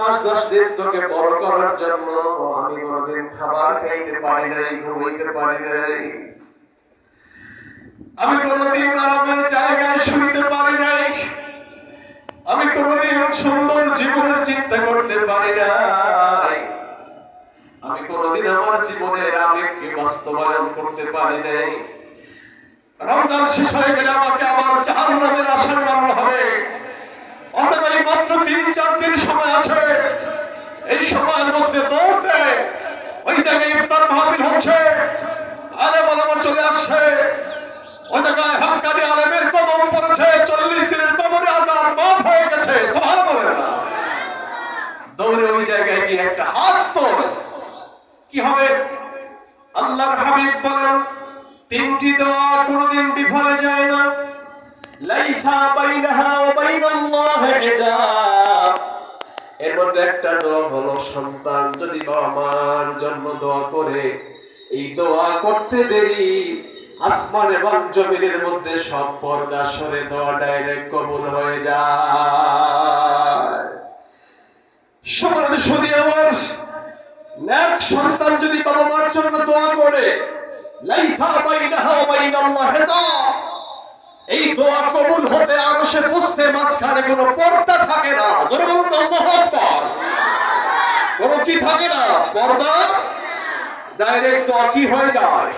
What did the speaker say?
দশ দিন তোকে বড় করার জন্য আমি কোনোদিন খাবার খাইতে পারি নাই, ঘুমাইতে পারি নাই। আমি কোনোদিন আরামের জায়গায় পারি নাই। আমি কোনোদিন সুন্দর জীবনের চিন্তা করতে পারি নাই। আমি কোনোদিন আমার জীবনের আবেগকে বাস্তবায়ন করতে পারি নাই। রমজান শেষ হয়ে গেলে আমাকে জাহান এই সময়ের মধ্যে দৌড়তে ওই জায়গায় ইফতার মাহফিল হচ্ছে। আলেম আলেমা চলে আসছে। ওই জায়গায় হাক্কানি আলেমের কদম পড়েছে। চল্লিশ দিনের কবরে আজার মাফ হয়ে গেছে। সবার বলে দৌড়ে ওই জায়গায় গিয়ে একটা হাত তোল। কি হবে? আল্লাহর হাবিব বলেন, তিনটি দোয়া কোনোদিন বিফলে যায় না। লাইসা বাইনাহা ওয়া এর মধ্যে একটা দোয়া হলো, সন্তান, যদি বাবা মার জন্য দোয়া করে, এই দোয়া করতে দেরি, আসমান এবং জমিনের মধ্যে সব পর্দা সরে দোয়া ডাইরেক্ট কবুল হয়ে যায়। সমানে সদি আমার ন্যাক সন্তান যদি বাবা মার জন্য দোয়া করে, লাইসা বাইনাহা বাইনাল্লাহি হিজাব এই দোয়া কবুল হতে আরও সে বুঝতে মাঝখানে কোনো পর্দা থাকে না। কোনো কি থাকে না পর্দা ডাইরেক্ট কি হয়ে যায়?